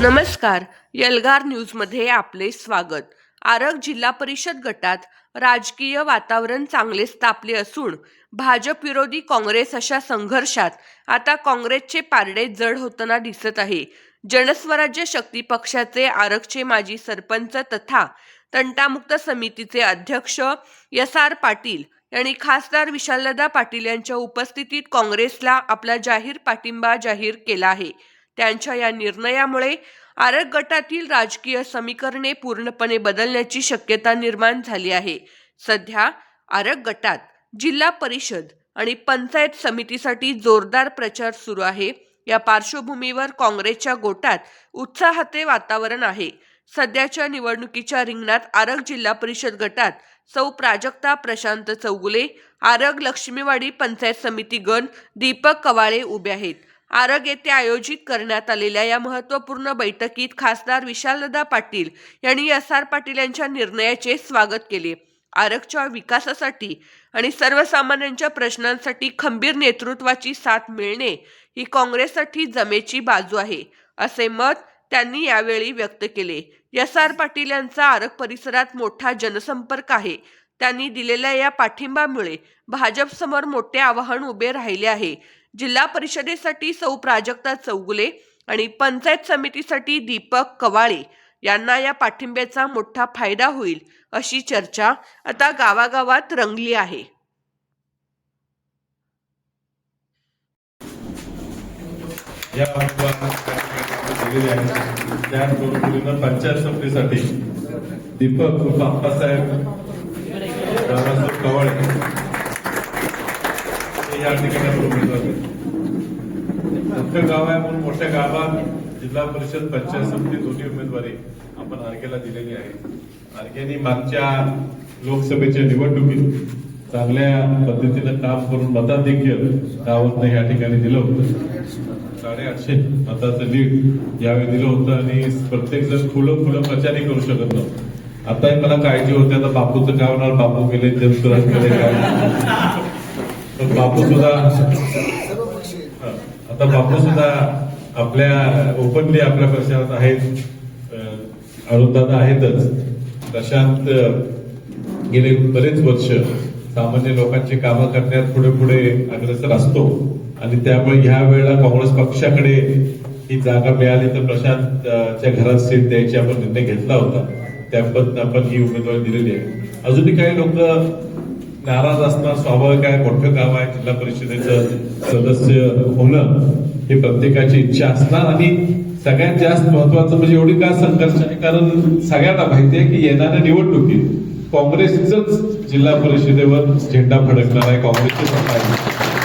नमस्कार यलगार न्यूजमध्ये आपले स्वागत. आरग जिल्हा परिषद गटात राजकीय वातावरण चांगलेच तापले असून भाजप विरोधी काँग्रेस अशा संघर्षात आता काँग्रेसचे पारडे जड होताना दिसत आहे. जनस्वराज्य शक्ती पक्षाचे आरगचे माजी सरपंच तथा तंटामुक्त समितीचे अध्यक्ष एस आर पाटील यांनी खासदार विशालदा पाटील यांच्या उपस्थितीत काँग्रेसला आपला जाहीर पाठिंबा जाहीर केला आहे. त्यांच्या या निर्णयामुळे आरग गटातील राजकीय समीकरणे पूर्णपणे बदलण्याची शक्यता निर्माण झाली आहे. सध्या आरग गटात जिल्हा परिषद आणि पंचायत समितीसाठी जोरदार प्रचार सुरू आहे. या पार्श्वभूमीवर काँग्रेसच्या गोटात उत्साहाचे वातावरण आहे. सध्याच्या निवडणुकीच्या रिंगणात आरग जिल्हा परिषद गटात सौ प्राजक्ता प्रशांत चौगुले आरग लक्ष्मीवाडी पंचायत समिती गण दीपक कवाळे उभे आहेत. आरग येथे आयोजित करण्यात आलेल्या या महत्त्वपूर्ण बैठकीत खासदार विशालदा पाटील यांनी एस आर पाटील यांच्या निर्णयाचे स्वागत केले. आरगच्या विकासासाठी आणि सर्वसामान्यांच्या प्रश्नांसाठी खंबीर नेतृत्वाची साथ मिळणे ही काँग्रेससाठी जमेची बाजू आहे असे मत त्यांनी यावेळी व्यक्त केले. एस आर पाटील यांचा आरग परिसरात मोठा जनसंपर्क आहे. त्यांनी दिलेल्या या पाठिंबामुळे भाजपसमोर मोठे आव्हान उभे राहिले आहे. जिल्हा परिषदेसाठी सौ प्राजक्ता चौगुले आणि पंचायत समितीसाठी दीपक कवाळे यांना या पाठिंब्याचा मोठा फायदा होईल अशी चर्चा आता गावागावात रंगली आहे. या पंचायत समितीसाठी दीपक बाप्पासाहेब अप्पासाहेब रामासाहेब कवाळे हे या ठिकाणी आपण उमेदवार आहेत. मोठं गाव आहे म्हणून मोठ्या गावात जिल्हा परिषद पंचायत समिती दोन्ही उमेदवारी आपण आरकेला दिलेली आहे. आरकेने मागच्या लोकसभेच्या निवडणुकीत चांगल्या पद्धतीनं काम करून मताधिक्य गावात या ठिकाणी दिलं होतं. साडेआठशे मताचं लीड यावेळी दिलं होतं आणि प्रत्येक जण फुलं फुलं प्रचारही करू शकत नव्हतं. आताही मला काळजी होती आता बापूचं काय होणार? बापू गेले जनसुराज गेले काय? बापू सुद्धा आता बापू सुद्धा आपल्या ओपनली आपल्या प्रचारात आहेत. अरुणदादा आहेतच. प्रशांत गेले बरेच वर्ष सामान्य लोकांची कामं करण्यात पुढे पुढे अग्रसर असतो. आणि त्यामुळे ह्या वेळेला काँग्रेस पक्षाकडे ही जागा मिळाली तर प्रशांतच्या घरात सीट द्यायची आपण निर्णय घेतला होता. त्या पद्धतीने आपण ही उमेदवारी दिलेली आहे. अजूनही काही लोक नाराज असणार स्वाभाविक आहे मोठं गाव आहे जिल्हा परिषदेचं सदस्य होणं हे प्रत्येकाची इच्छा असणार. आणि सगळ्यात जास्त महत्वाचं म्हणजे एवढी का संघर्ष आहे? कारण सगळ्यांना माहिती आहे की येणाऱ्या निवडणुकीत काँग्रेसच जिल्हा परिषदेवर झेंडा फडकणार आहे काँग्रेसचे सत्ता आहे.